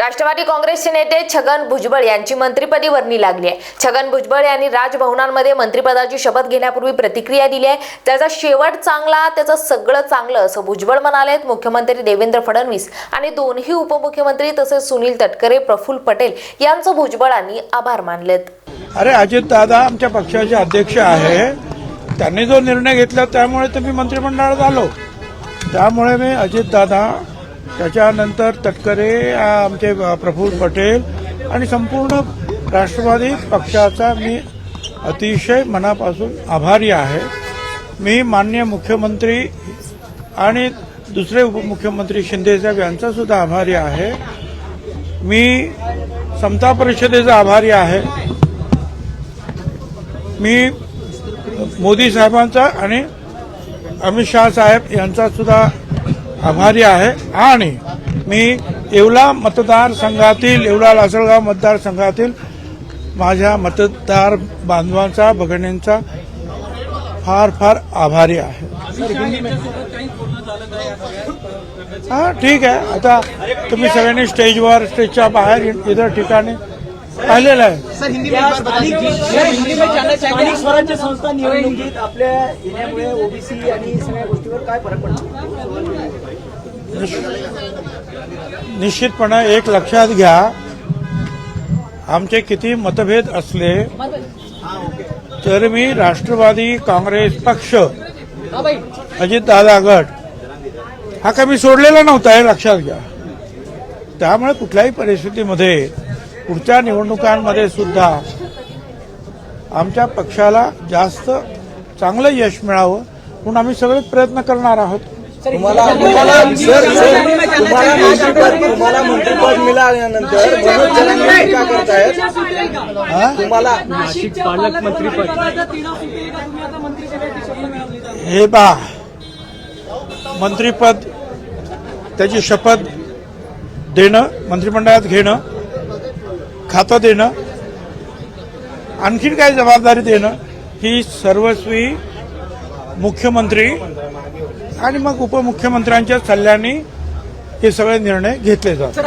राष्ट्रवादी काँग्रेसचे नेते छगन भुजबळ यांची मंत्रिपदी वर्णी लागली आहे. छगन भुजबळ यांनी राजभवनांमध्ये मंत्रिपदाची शपथ घेण्यापूर्वी प्रतिक्रिया दिली आहे. त्याचा शेवट चांगला त्याचं सगळं चांगलं असं भुजबळ म्हणाले मुख्यमंत्री देवेंद्र फडणवीस आणि दोन्ही उपमुख्यमंत्री तसेच सुनील तटकरे प्रफुल्ल पटेल यांचं भुजबळांनी आभार मानलेत. अरे अजित दादा आमच्या पक्षाचे अध्यक्ष आहे. त्यांनी जो निर्णय घेतला त्यामुळे तर मी मंत्रिमंडळात आलो. त्यामुळे मी अजितदादा त्याच्यानंतर तटकरे आमचे प्रफुल्ल पटेल आणि संपूर्ण राष्ट्रवादी पक्षाचा मी अतिशय मनापासून आभारी आहे. मी मान्य मुख्यमंत्री आणि दुसरे उपमुख्यमंत्री शिंदेसाहेब यांचा सुद्धा आभारी आहे. मी समता परिषदेचा आभारी आहे. मी मोदी साहेबांचा आणि अमित शहा साहेब यांचा सुद्धा आभारी आहे. आणि मी येवला मतदारसंघातील येवला लासलगाव मतदारसंघातील माझ्या मतदार बांधवांचा भगिनींचा फार फार आभारी आहे. हा ठीक आहे. आता तुम्ही सगळ्यांनी स्टेजवर स्टेजच्या बाहेर इतर ठिकाणी पाहिलेलं आहे. सर हिंदी में एक बार बताइए मैं हिंदी में जानना चाहेंगे स्थानिक स्वराज्य संस्था निवडणुकीत आपल्या येण्यामुळे ओबीसी आणि सगळ्या गोष्टीवर काय फरक पडतो? निश्चितपणे एक लक्षात घ्या. आमचे किती मतभेद असले तर मी राष्ट्रवादी काँग्रेस पक्ष अजितदादा गट हा काही मी सोडलेला नव्हता हे लक्षात घ्या. त्यामुळे कुठल्याही परिस्थितीमध्ये पुढच्या निवडणुकांमध्ये सुद्धा आमच्या पक्षाला जास्त चांगलं यश मिळावं म्हणून आम्ही सगळे प्रयत्न करणार आहोत. तुम्हाला तुम्हाला सर सर तुम्हाला मंत्रिपद तुम्हाला मंत्रिपद मिळाल्यानंतर मनोज जरांगे काय करतायत? हा? हे पहा. मंत्रीपद त्याची शपथ देणं मंत्रिमंडळात घेणं खातं देणं आणखीन काय जबाबदारी देणं ही सर्वस्वी मुख्यमंत्री आणि मग उपमुख्यमंत्र्यांच्या सल्ल्याने हे सगळे निर्णय घेतले जातात.